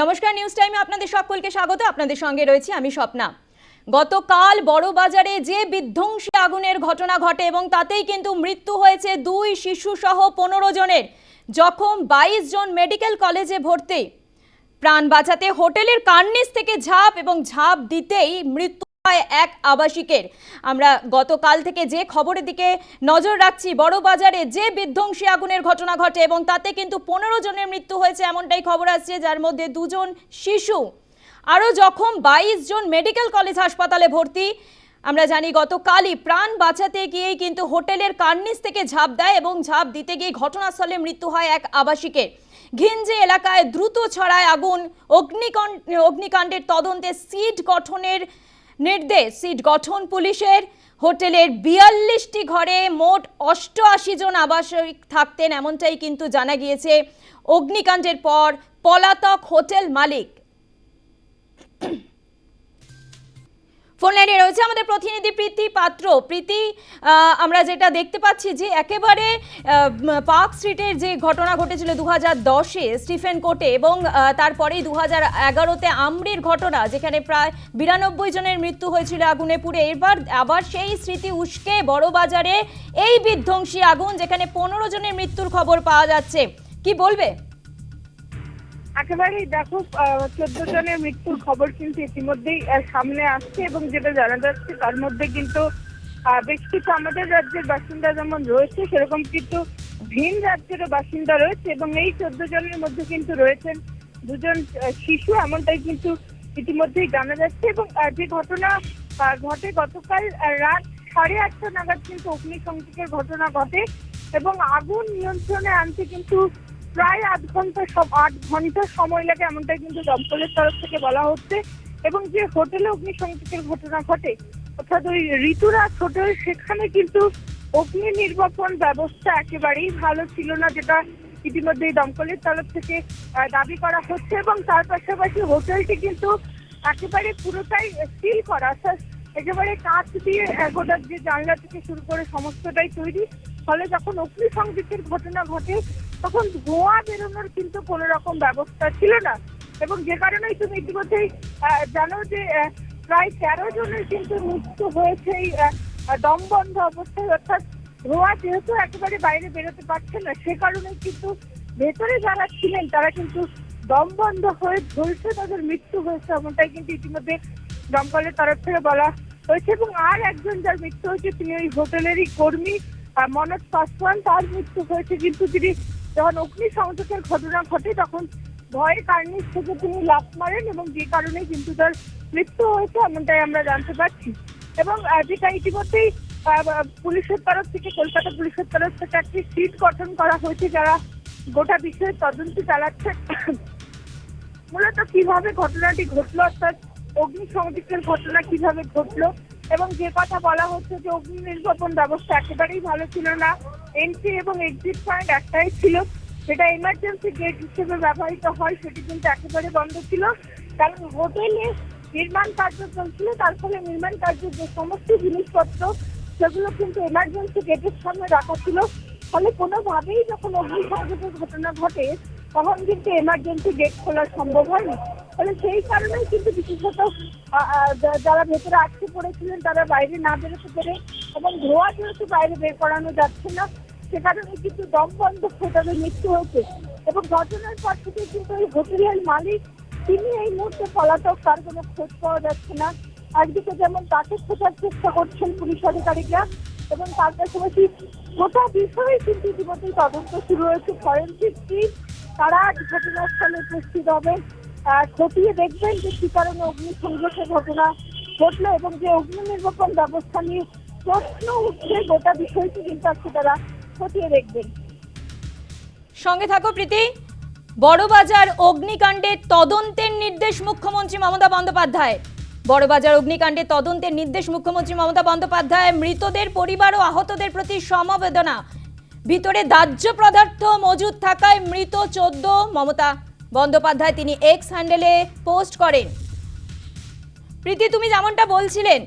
নমস্কার নিউজ টাইমে আপনাদের সকলকে স্বাগত। আপনাদের সঙ্গে রয়েছি আমি স্বপ্না। গতকাল বড়বাজারে যে বিধ্বংসী আগুনের ঘটনা ঘটে এবং তাতেই কিন্তু মৃত্যু হয়েছে দুই শিশু সহ পনেরো জনের। যখন বাইশ জন মেডিকেল কলেজে ভর্তি। প্রাণ বাঁচাতে হোটেলের কার্নিস থেকে ঝাঁপ এবং ঝাঁপ দিতেই মৃত্যু এক আবাসিকের। আমরা গতকাল থেকে যে খবরের দিকে নজর রাখছি বড়বাজারে যে বিধ্বংসী আগুনের ঘটনা ঘটে এবং তাতে কিন্তু পনেরো জনের মৃত্যু হয়েছে এমনটাই খবর আসছে, যার মধ্যে দুজন শিশু। আরও জখম বাইশ জন মেডিকেল কলেজ হাসপাতালে ভর্তি। আমরা জানি গতকালই প্রাণ বাঁচাতে গিয়েই কিন্তু হোটেলের কার্নিস থেকে ঝাঁপ দেয় এবং ঝাঁপ দিতে গিয়ে ঘটনাস্থলে মৃত্যু হয় এক আবাসিকের। ঘিঞ্জে এলাকায় দ্রুত ছড়ায় আগুন। অগ্নিকণ, অগ্নিকাণ্ডের তদন্তে সিট গঠনের নির্দেশ। সিট গঠন পুলিশের হোটেলের বিয়াল্লিশটি ঘরে মোট অষ্টআশি জন আবাসিক থাকতেন, এমনটাই কিন্তু জানা গিয়েছে। অগ্নিকাণ্ডের পর পলাতক হোটেল মালিক ফোন লাইনে রয়েছে আমাদের প্রতিনিধি প্রীতি পাত্র। প্রীতি আমরা যেটা দেখতে পাচ্ছি যে একেবারে পার্ক স্ট্রিটের যে ঘটনা ঘটেছিল দু হাজার দশে স্টিফেন কোর্টে এবং তারপরেই দু হাজার এগারোতে আমরির ঘটনা, যেখানে প্রায় বিরানব্বই জনের মৃত্যু হয়েছিল আগুনে পুড়ে এবার, আবার সেই স্মৃতি উস্কে বড়বাজারে এই বিধ্বংসী আগুন, যেখানে পনেরো জনের মৃত্যুর খবর পাওয়া যাচ্ছে। কি বলবে? একেবারেই দেখো চোদ্দ জনের মৃত্যুর খবর কিন্তু ইতিমধ্যেই সামনে আসছে এবং যেটা জানা যাচ্ছে তার মধ্যে কিন্তু বেশ কিছু আমাদের রাজ্যের বাসিন্দা যেমন রয়েছে, সেরকম কিন্তু ভিন রাজ্যেরও বাসিন্দা রয়েছে এবং এই চোদ্দ জনের মধ্যে কিন্তু রয়েছেন দুজন শিশু এমনটাই কিন্তু ইতিমধ্যেই জানা যাচ্ছে এবং যে ঘটনা ঘটে গতকাল রাত সাড়ে আটটা নাগাদ কিন্তু অগ্নিসংযোগের ঘটনা ঘটে এবং আগুন নিয়ন্ত্রণে আনতে কিন্তু প্রায় আধ ঘণ্টা সব আট ঘণ্টা সময় লাগে এমনটাই কিন্তু দমকলের তরফ থেকে বলা হচ্ছে। এবং যে হোটেলে অগ্নিসংযোগের ঘটনা ঘটে অর্থাৎ ওই ঋতুরাজ হোটেল সেখানে কিন্তু অগ্নি নির্বাপন ব্যবস্থা একেবারেই ভালো ছিল না যেটা ইতিমধ্যেই দমকলের তরফ থেকে দাবি করা হচ্ছে। এবং তার পাশাপাশি হোটেলটি কিন্তু একেবারে পুরোটাই সিল করা অর্থাৎ একেবারে কাঁচ দিয়ে আহ, গোটা যে জানলা থেকে শুরু করে সমস্তটাই তৈরি। ফলে যখন অগ্নিসংযোগের ঘটনা ঘটে তখন ধোঁয়া বেরোনোর কিন্তু কোনো রকম ব্যবস্থা ছিল না। এবং যে কারণেই তুমি ইতিমধ্যেই জানো যে প্রায় তেরো জনের কিন্তু মৃত্যু হয়েছে এই আহ, আহ, দম বন্ধ অবস্থায়। অর্থাৎ ধোঁয়া যেহেতু একেবারে বাইরে বেরোতে পারছে না সে কারণে কিন্তু ভেতরে যারা ছিলেন তারা কিন্তু দম বন্ধ হয়ে ঝলসে তাদের মৃত্যু হয়েছে এমনটাই কিন্তু ইতিমধ্যে দমকলের তরফ থেকে বলা হয়েছে। এবং আর একজন যার মৃত্যু হয়েছে তিনি ওই হোটেলেরই কর্মী মনোজ পাসওয়ান তার মৃত্যু হয়েছে কিন্তু তিনি যখন অগ্নি সংযোগের ঘটনা ঘটে, তখন ভয়ে কার্নিস থেকে তিনি লাফ মারেন এবং যে কারণে কিন্তু তার মৃত্যু হয়েছে এমনটাই আমরা জানতে পারছি। এবং যেটা ইতিমধ্যেই পুলিশের তরফ থেকে, কলকাতা পুলিশের তরফ থেকে একটি সিট গঠন করা হয়েছে যারা গোটা বিষয়ে তদন্ত চালাচ্ছে। মূলত কীভাবে ঘটনাটি ঘটলো, অর্থাৎ অগ্নি সংযোগের ঘটনা কীভাবে ঘটলো এবং যে কথা বলা হচ্ছে যে অগ্নি নির্বাপন ব্যবস্থা একেবারেই ভালো ছিল না এন্ট্রি এবং এক্সিট পয়েন্ট একটাই ছিল। যেটা এমার্জেন্সি গেট হিসেবে ব্যবহৃত হয়, সেটি কিন্তু একেবারে বন্ধ ছিল। কারণ হোটেলে নির্মাণ কার্য চলছিল, তার ফলে নির্মাণ কার্যের যে সমস্ত জিনিসপত্র, সেগুলো কিন্তু এমার্জেন্সি গেটের সামনে রাখা ছিল। ফলে কোনোভাবেই যখন অগ্নিসংযোগের ঘটনা ঘটে, তখন কিন্তু এমার্জেন্সি গেট খোলা সম্ভব হয়নি। ফলে সেই কারণেই কিন্তু বিশেষত যারা ভেতরে আটকে পড়েছিলেন, তারা বাইরে না বেরোতে পেরে এবং ধোয়া যেহেতু বাইরে বের করানো যাচ্ছে না সে কারণে কিন্তু দম বন্ধ তাদের মৃত্যু হয়েছে। এবং ঘটনার পর থেকে কিন্তু এই হোটেলের মালিক, তিনি এই মুহূর্তে পলাতক, তার কোনো খোঁজ পাওয়া যাচ্ছে না। একদিকে যেমন তাকে খোঁজার চেষ্টা করছেন পুলিশ আধিকারিকরা, এবং তার পাশাপাশি গোটা বিষয়ে কিন্তু ইতিমধ্যেই তদন্ত শুরু হয়েছে। ফরেন্সিক টিম তারা ঘটনাস্থলে উপস্থিত হবে। খতিয়ে দেখবেন যে কি কারণে অগ্নি সংযোগের ঘটনা ঘটলো এবং যে অগ্নি নির্বাপন ব্যবস্থা নিয়ে প্রশ্ন উঠছে, গোটা বিষয়টি কিন্তু আজকে তারা খতিয়ে দেখবেন সঙ্গে থাকো প্রীতি। বড়বাজার অগ্নিকাণ্ডের তদন্তের নির্দেশ মুখ্যমন্ত্রী মমতা বন্দ্যোপাধ্যায়। বড়বাজার অগ্নিকাণ্ডের তদন্তের নির্দেশ মুখ্যমন্ত্রী মমতা বন্দ্যোপাধ্যায়, মৃতদের পরিবার ও আহতদের প্রতি সমবেদনা। ভিতরে দাহ্য পদার্থ মজুদ থাকায় মৃত চোদ্দ। মমতা বন্দ্যোপাধ্যায় তিনি এক্স হ্যান্ডেলে পোস্ট করেন। প্রীতি, তুমি যেমনটা বলছিলেন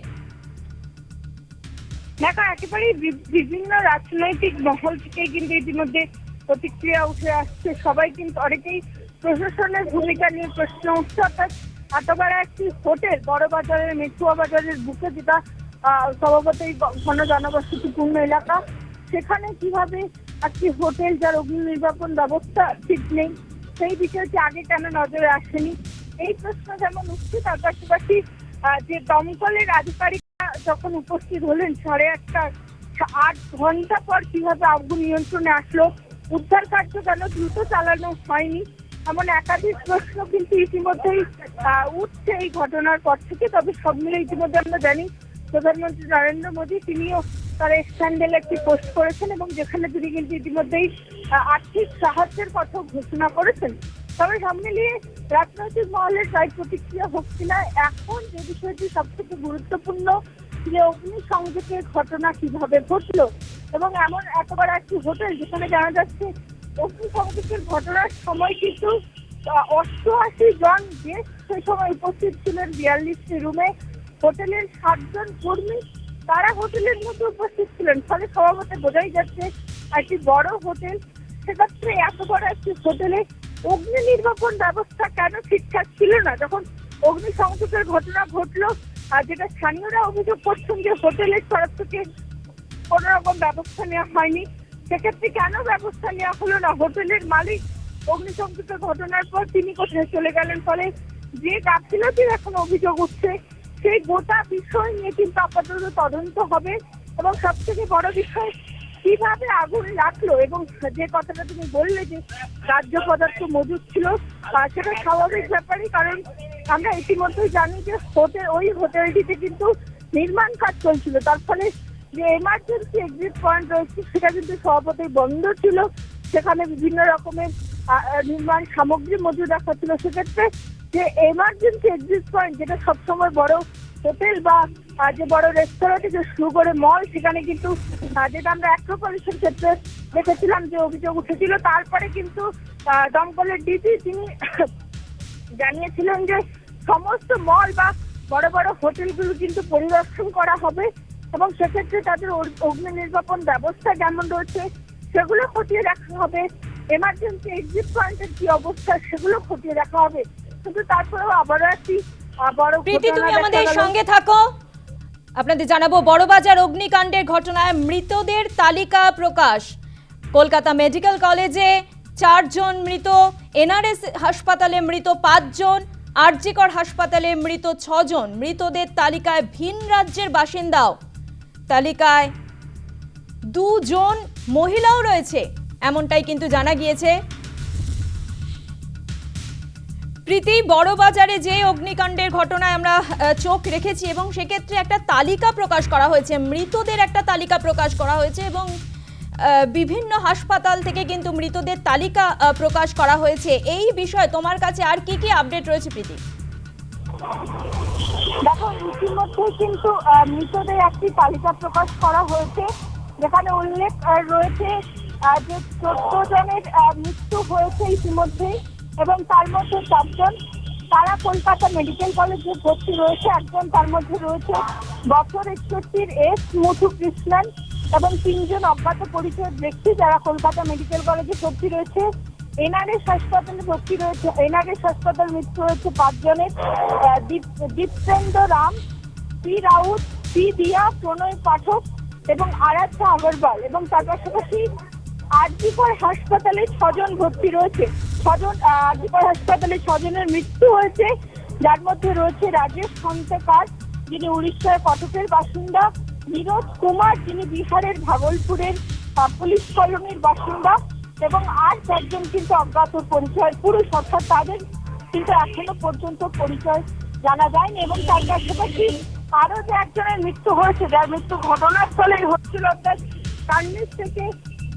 দেখো, একেবারেই বিভিন্ন রাজনৈতিক মহল থেকে কিন্তু ইতিমধ্যে প্রতিক্রিয়া উঠে আসছে। সবাই কিন্তু অনেকেই প্রশাসনের ভূমিকা নিয়ে প্রশ্ন উঠছে, অর্থাৎ এত বড় একটি হোটেল, বড় বাজারের মেটুয়া বাজারের বুকে যেটা স্বভাবতই ঘন জনবসতিপূর্ণ এলাকা, সেখানে কীভাবে একটি হোটেল যার অগ্নি নির্বাপন ব্যবস্থা ঠিক নেই, সেই বিষয়টি আগে কেন নজরে আসেনি? এই প্রশ্ন যেমন উঠছে, তার পাশাপাশি যে দমকলের আধিকারিকরা যখন উপস্থিত হলেন, সাড়ে আটটা, আট ঘণ্টা পর কীভাবে আগুন নিয়ন্ত্রণে আসলো, উদ্ধার কার্য কেন দ্রুত চালানো হয়নি, এমন একাধিক প্রশ্ন কিন্তু ইতিমধ্যেই উঠছে এই ঘটনার পর থেকে, তবে সব মিলে ইতিমধ্যে আমরা জানি, প্রধানমন্ত্রী নরেন্দ্র মোদী তিনিও তার স্ট্যান্ডেল একটি পোস্ট করেছেন এবং যেখানে তিনি কিন্তু ইতিমধ্যেই আর্থিক সাহায্যের কথা ঘোষণা করেছেন। তবে সব মিলিয়ে রাজনৈতিক মহলের যাই প্রতিক্রিয়া হোক কিনা, এখন যে বিষয়টি সব থেকে গুরুত্বপূর্ণ যে অগ্নি সংযোগের ঘটনা কীভাবে ঘটলো এবং এমন একেবারে একটি হোটেল যেখানে জানা যাচ্ছে অগ্নি সংযোগের ঘটনার সময় কিন্তু অষ্টআশি জন গেস্ট সেই সময় উপস্থিত ছিলেন বিয়াল্লিশটি রুমে। হোটেলের সাতজন কর্মী, তারা হোটেলের মধ্যে উপস্থিত ছিলেন, ফলে স্বভাবতে বোঝাই যাচ্ছে একটি বড় হোটেল। সেক্ষেত্রে এত বড় একটি হোটেলে অগ্নি নির্বাপন ব্যবস্থা কেন ঠিকঠাক ছিল না? যখন অগ্নি সংযোগের ঘটনা ঘটলো, আর যেটা স্থানীয়রা অভিযোগ করছেন যে হোটেলের তরফ থেকে কোনো রকম ব্যবস্থা নেওয়া হয়নি, সেক্ষেত্রে কেন ব্যবস্থা নেওয়া হলো না? হোটেলের মালিক অগ্নিসংযোগের ঘটনার পর তিনি কোথায় চলে গেলেন? ফলে যে গাফিলতির এখন অভিযোগ উঠছে, সেই গোটা বিষয় নিয়ে কিন্তু আপাতত তদন্ত হবে। এবং সব থেকে বড় বিষয় কীভাবে আগুন লাগল এবং যে কথাটা তুমি বললে যে রাজ্য পদার্থ মজুদ ছিল সেটা স্বাভাবিক ব্যাপারই, কারণ আমরা ইতিমধ্যে জানি যে হোটেল ওই হোটেলটিতে কিন্তু নির্মাণ কাজ চলছিল। তার ফলে যে এমার্জেন্সি এক্সিট পয়েন্ট রয়েছে, সেটা কিন্তু স্বভাবতই বন্ধ ছিল। সেখানে বিভিন্ন রকমের নির্মাণ সামগ্রী মজুদ রাখা ছিল। সেক্ষেত্রে যে এমার্জেন্সি এক্সিট পয়েন্ট যেটা সবসময় বড় হোটেল বা যে বড় রেস্তোরাঁ থেকে শুরু করে মল সেখানে কিন্তু যেটা আমরা অ্যাক্রোপলিসের ক্ষেত্রে দেখেছিলাম যে অভিযোগ উঠেছিল, তারপরে কিন্তু দমকলের ডিজি তিনি জানিয়েছিলেন যে সমস্ত মল বা বড় বড় হোটেলগুলো কিন্তু পরিদর্শন করা হবে এবং সেক্ষেত্রে তাদের অগ- অগ্নি নির্বাপন ব্যবস্থা যেমন রয়েছে, সেগুলো খতিয়ে দেখা হবে। এমার্জেন্সি এক্সিট পয়েন্টের কি অবস্থা, সেগুলো খতিয়ে দেখা হবে। কিন্তু তারপরেও আবারও একটি প্রীতি তুমি আমাদের। সঙ্গে থাকো। আপনাদের জানাব বড়বাজার অগ্নিকাণ্ডের ঘটনায় মৃতদের তালিকা প্রকাশ। কলকাতা মেডিকেল কলেজে চারজন মৃত এনআরএস হাসপাতালে মৃত পাঁচজন আরজিকর হাসপাতালে মৃত ছজন। মৃতদের তালিকায় ভিন রাজ্যের বাসিন্দাও। তালিকায় দুজন মহিলাও রয়েছে এমনটাই কিন্তু জানা গিয়েছে। প্রীতি বড় বাজারে যে অগ্নিকাণ্ডের ঘটনায় আমরা চোখ রেখেছি এবং সেক্ষেত্রে একটা তালিকা প্রকাশ করা হয়েছে, মৃতদের একটা তালিকা প্রকাশ করা হয়েছে এবং বিভিন্ন হাসপাতাল থেকে কিন্তু মৃতদের তালিকা প্রকাশ করা হয়েছে। এই বিষয়ে তোমার কাছে আর কি কি আপডেট রয়েছে, প্রীতি? দেখো ইতিমধ্যে কিন্তু মৃতদের একটি তালিকা প্রকাশ করা হয়েছে, যেখানে উল্লেখ রয়েছে যে চোদ্দ জনের মৃত্যু হয়েছে ইতিমধ্যেই। এবং তার মধ্যে চারজন, তারা কলকাতা মেডিকেল কলেজে ভর্তি রয়েছে। একজন তার মধ্যে রয়েছে বছর একষট্টির এস মধু কৃষ্ণন এবং তিনজন অজ্ঞাত পরিচয়ের ব্যক্তি যারা কলকাতা মেডিকেল কলেজে ভর্তি রয়েছে। এনআরএস হাসপাতালে ভর্তি রয়েছে এনআরএস হাসপাতাল মৃত্যু হয়েছে পাঁচজনের। দীপচন্দ্র রাম, পি রাউত, পি দিয়া, প্রণয় পাঠক এবং আরাধ্যা আগরওয়াল এবং তার পাশাপাশি আরজিকর হাসপাতালে ছজন ভর্তি রয়েছে। ছজন আহ, হাসপাতালে ছজনের মৃত্যু হয়েছে। যার মধ্যে রয়েছে রাজেশ খন্দকার যিনি উড়িষ্যার কটকের বাসিন্দা নীরজ কুমার যিনি বিহারের ভাগলপুরের পুলিশ কলোনির বাসিন্দা এবং আর চারজন কিন্তু অজ্ঞাত পরিচয় পুরুষ অর্থাৎ তাদের কিন্তু এখনও পর্যন্ত পরিচয় জানা যায়নি এবং তার পাশাপাশি আরও যে একজনের মৃত্যু হয়েছে যার মৃত্যু ঘটনাস্থলে হচ্ছিল অর্থাৎ কার্নিস থেকে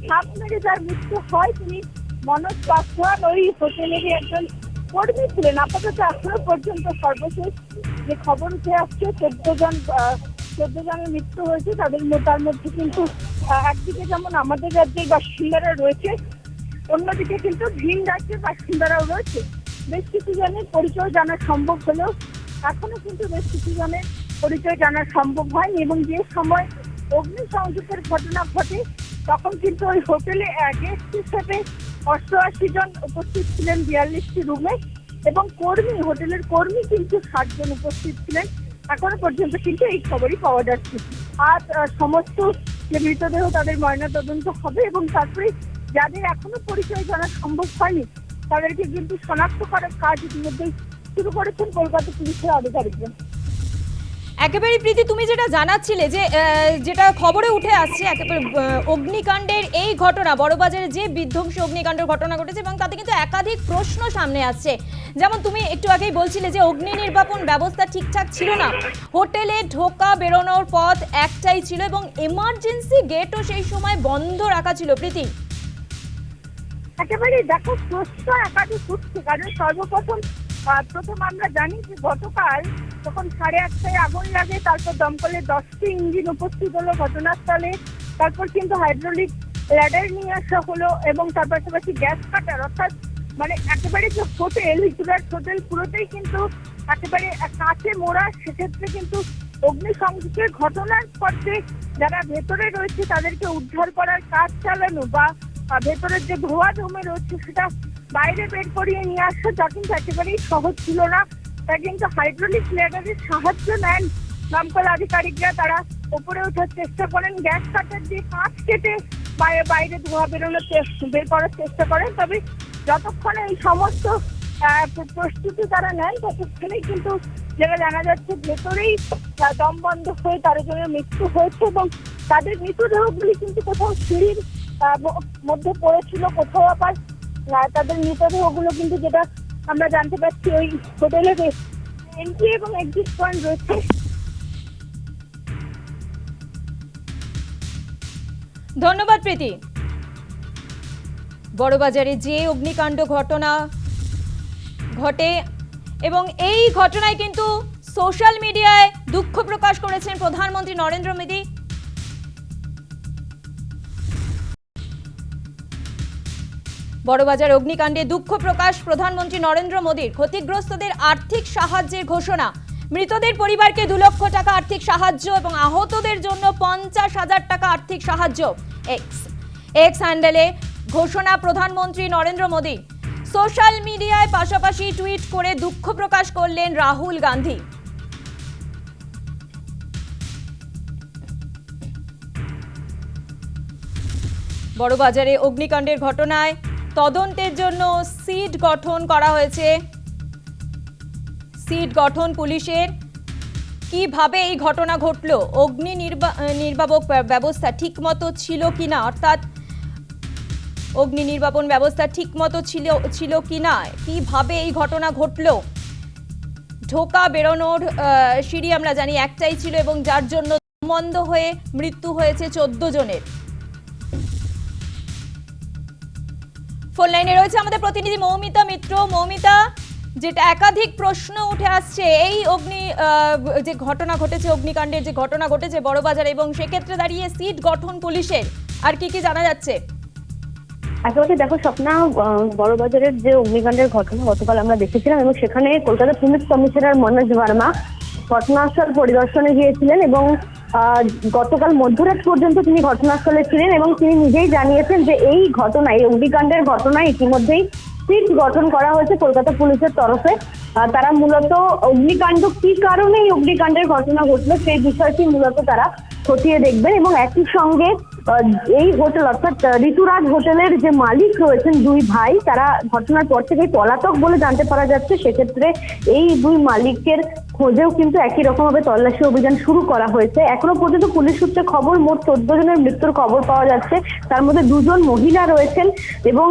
সাপ মেরে যার মৃত্যু হয় তিনি মনোজ পাসওয়ান ওই হোটেলেরই একজন কর্মী ছিলেন। আপাতত এখনও পর্যন্ত সর্বশেষ যে খবর উঠে আসছে, চোদ্দ জন চোদ্দ জনের মৃত্যু হয়েছে। তাদের তার মধ্যে কিন্তু একদিকে যেমন আমাদের রাজ্যের বাসিন্দারা রয়েছে, অন্যদিকে কিন্তু ভিন রাজ্যের বাসিন্দারাও রয়েছে। বেশ কিছু জনের পরিচয় জানা সম্ভব হলেও এখনও কিন্তু বেশ কিছু জনের পরিচয় জানা সম্ভব হয়নি এবং যে সময় অগ্নিসংযোগের ঘটনা ঘটে, তখন কিন্তু ওই হোটেলে গেস্ট হিসেবে অষ্টআশি জন উপস্থিত ছিলেন বিয়াল্লিশটি রুমে এবং কর্মী হোটেলের কর্মী কিন্তু ষাট জন উপস্থিত ছিলেন। এখনও পর্যন্ত কিন্তু এই খবরই পাওয়া যাচ্ছে। আহ, সমস্ত যে মৃতদেহ তাদের ময়নাতদন্ত হবে এবং তারপরে যাদের এখনও পরিচয় জানা সম্ভব হয়নি তাদেরকে কিন্তু শনাক্ত করার কাজ ইতিমধ্যেই শুরু করেছেন কলকাতা পুলিশের আধিকারিকরা। একেবারে প্রীতি, তুমি যেটা জানাচ্ছিলে যে যেটা খবরে উঠে আসছে, একেবারে অগ্নিকাণ্ডের এই ঘটনা, বড়বাজারে যে বিধ্বংসী অগ্নিকাণ্ডের ঘটনা ঘটেছে এবং তাতে কিন্তু একাধিক প্রশ্ন সামনে আসছে। যেমন তুমি একটু আগেই বলছিলে যে, অগ্নি নির্বাপন ব্যবস্থা ঠিকঠাক ছিল না। হোটেলে ঢোকা বেরোনোর পথ একটাই ছিল এবং এমার্জেন্সি গেটও সেই সময় বন্ধ রাখা ছিল। প্রীতি? একেবারে দেখো, প্রশ্ন একাধিক উঠছে, কারণ সর্বপ্রথম প্রথম আমরা জানি যে গতকাল যখন সাড়ে আটটায় আগুন লাগে, তারপর দমকলের দশটি ইঞ্জিন উপস্থিত হলো ঘটনাস্থলে। তারপর কিন্তু হাইড্রোলিক ল্যাডার নিয়ে আসা হলো এবং তার পাশাপাশি গ্যাস কাটার অর্থাৎ মানে একেবারে যে হোটেল হিচুরার হোটেল পুরোটাই কিন্তু একেবারে কাছে মোড়া। সেক্ষেত্রে কিন্তু অগ্নিসংযোগের ঘটনার পর্বে যারা ভেতরে রয়েছে, তাদেরকে উদ্ধার করার কাজ চালানো বা ভেতরের যে ধোয়া জমে রয়েছে সেটা বাইরে বের করিয়ে নিয়ে আসা যা কিন্তু একেবারেই সহজ ছিল না। তাই কিন্তু হাইড্রোলিক ল্যাডারের সাহায্য নেন। দমকল আধিকারিকরা তারা উপরে ওঠার চেষ্টা করেন। গ্যাস কাটার দিয়ে কাঁচ কেটে বাইরে বাইরে ধোঁয়া বেরোনোর বের করার চেষ্টা করেন। তবে যতক্ষণে এই সমস্ত প্রস্তুতি তারা নেন, ততক্ষণেই কিন্তু যেটা জানা যাচ্ছে ভেতরেই দম বন্ধ হয়ে তার জন্য মৃত্যু হয়েছে এবং তাদের মৃতদেহগুলি কিন্তু কোথাও সিঁড়ির মধ্যে পড়েছিল কোথাও আবার। তাদের মৃতদেহগুলো কিন্তু যেটা আমরা জানতে পারছি ওই হোটেলের এন্ট্রি এবং এক্সিট পয়েন্ট রয়েছে। ধন্যবাদ প্রীতি। বড়বাজারে যে অগ্নিকাণ্ড ঘটনা ঘটে এবং এই ঘটনায় কিন্তু সোশ্যাল মিডিয়ায় দুঃখ প্রকাশ করেছেন প্রধানমন্ত্রী নরেন্দ্র মোদী। বড়বাজার অগ্নিকাণ্ডে দুঃখ প্রকাশ প্রধানমন্ত্রী নরেন্দ্র মোদীর ক্ষতিগ্রস্তদের আর্থিক সাহায্যের ঘোষণা। মৃতদের পরিবারকে দু লক্ষ টাকা আর্থিক সাহায্য এবং আহতদের জন্য পঞ্চাশ হাজার টাকা আর্থিক সাহায্য। এক্স এক্স হ্যান্ডেলে ঘোষণা প্রধানমন্ত্রী নরেন্দ্র মোদী। সোশ্যাল মিডিয়ায় পাশাপাশি টুইট করে দুঃখ প্রকাশ করলেন রাহুল গান্ধী। বড়বাজারে অগ্নিকাণ্ডের ঘটনায় তদন্তের জন্য সিট গঠন করা হয়েছে। সিট গঠন পুলিশের। কীভাবে এই ঘটনা ঘটলো? অগ্নি নির্বা- নির্বাপক ব্যবস্থা ঠিকমতো ছিল কিনা? অর্থাৎ অগ্নি নির্বাপন ব্যবস্থা ঠিকমতো ছিল ছিল কিনা? কীভাবে এই ঘটনা ঘটলো? ঢোকা বেরোনোর সিঁড়ি আমরা জানি একটাই ছিল এবং যার জন্য বন্ধ হয়ে মৃত্যু হয়েছে চোদ্দ জনের। ফোন লাইনে রয়েছে আমাদের প্রতিনিধি মৌমিতা মিত্র। মৌমিতা, যেটা একাধিক প্রশ্ন উঠে আসছে, এই অগ্নি যে ঘটনা ঘটেছে, অগ্নিকাণ্ডের যে ঘটনা ঘটেছে বড়বাজার, এবং সেক্ষেত্রে দাঁড়িয়ে সিট গঠন পুলিশের, আর কি কি জানা যাচ্ছে? একেবারে দেখো, স্বপ্না বড়বাজারের যে অগ্নিকাণ্ডের ঘটনা গতকাল আমরা দেখেছিলাম, এবং সেখানে কলকাতা পুলিশ কমিশনার মনোজ ভার্মা ঘটনাস্থল পরিদর্শনে গিয়েছিলেন, এবং গতকাল মধ্যরাত পর্যন্ত তিনি ঘটনাস্থলে ছিলেন এবং তিনি নিজেই জানিয়েছেন যে এই ঘটনায়, এই অগ্নিকাণ্ডের ঘটনায় ইতিমধ্যেই সিট গঠন করা হয়েছে কলকাতা পুলিশের তরফে। তারা মূলত অগ্নিকাণ্ড, কি কারণে এই অগ্নিকাণ্ডের ঘটনা ঘটলো সেই বিষয়টি মূলত তারা খতিয়ে দেখবেন এবং একই সঙ্গে এই হোটেল অর্থাৎ ঋতুরাজ হোটেলের যে মালিক রয়েছেন দুই ভাই, তারা ঘটনার পর থেকে পলাতক বলে জানতে পারা যাচ্ছে। সেক্ষেত্রে এই দুই মালিকের খোঁজেও কিন্তু একই রকম ভাবে তল্লাশি অভিযান শুরু করা হয়েছে। এখনও পর্যন্ত পুলিশ সূত্রে খবর মোট চোদ্দ জনের মৃত্যুর খবর পাওয়া যাচ্ছে। তার মধ্যে দুজন মহিলা রয়েছেন এবং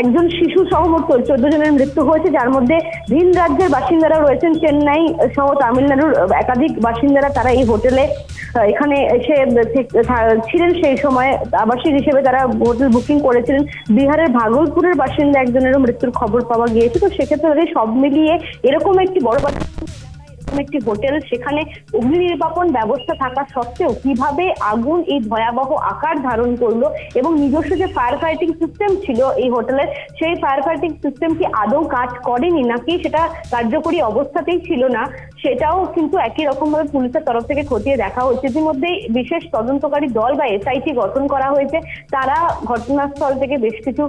একজন শিশু সহ মোট চোদ্দ জনের মৃত্যু হয়েছে। যার মধ্যে ভিন রাজ্যের বাসিন্দারা রয়েছেন। চেন্নাই সহ তামিলনাড়ুর একাধিক বাসিন্দারা তারা এই হোটেলে এখানে এসে ছিলেন। সেই সময় আবাসিক হিসেবে তারা হোটেল বুকিং করেছিলেন। বিহারের ভাগলপুরের বাসিন্দা একজনেরও মৃত্যুর খবর পাওয়া গিয়েছে। তো সেক্ষেত্রে সব মিলিয়ে এরকম একটি বড় এরকম একটি হোটেল, সেখানে অগ্নি নির্বাপন ব্যবস্থা থাকা সত্ত্বেও কীভাবে আগুন এই ভয়াবহ আকার ধারণ করল এবং নিজস্ব যে ফায়ার ফাইটিং সিস্টেম ছিল এই হোটেলের, সেই ফায়ার ফাইটিং সিস্টেম কি আদৌ কাজ করেনি নাকি সেটা কার্যকরী অবস্থাতেই ছিল না, সেটাও কিন্তু একই রকম ভাবে পুলিশের তরফ থেকে খতিয়ে দেখা হচ্ছে। ইতিমধ্যেই বিশেষ তদন্তকারী দল বা এসআইটি গঠন করা হয়েছে। তারা ঘটনাস্থল থেকে বেশ কিছু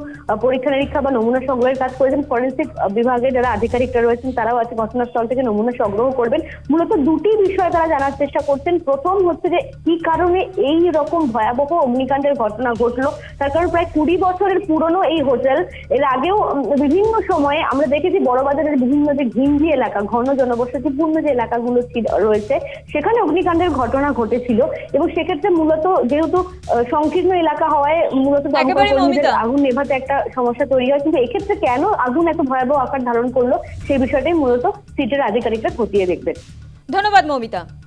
পরীক্ষা নিরীক্ষা বা নমুনা সংগ্রহের কাজ করেছেন। ফরেন্সিক বিভাগের যারা আধিকারিকরা রয়েছেন, তারাও আছে ঘটনাস্থল থেকে নমুনা সংগ্রহ করবেন মূলত দুটি বিষয় তারা জানার চেষ্টা করছেন। প্রথম হচ্ছে যে কি কারণে এই রকম ভয়াবহ অগ্নিকাণ্ডের ঘটনা ঘটলো? তার কারণ প্রায় কুড়ি বছরের পুরনো এই হোটেল। এর আগেও বিভিন্ন সময়ে আমরা দেখেছি বড়বাজারের বিভিন্ন যে ঘিঞ্জি এলাকা ঘন জনবসতিপূর্ণ যে এলাকাগুলো ছিল রয়েছে সেখানে অগ্নিকাণ্ডের ঘটনা ঘটেছিল। এবং সেক্ষেত্রে মূলত যেহেতু সংকীর্ণ এলাকা হওয়ায় মূলত। আগুন নেভাতে একটা সমস্যা তৈরি হয়। কিন্তু এক্ষেত্রে কেন আগুন এত ভয়াবহ আকার ধারণ করল? সেই বিষয়টাই মূলত সিটের আধিকারিকরা খতিয়ে দেখবেন। ধন্যবাদ মৌমিতা।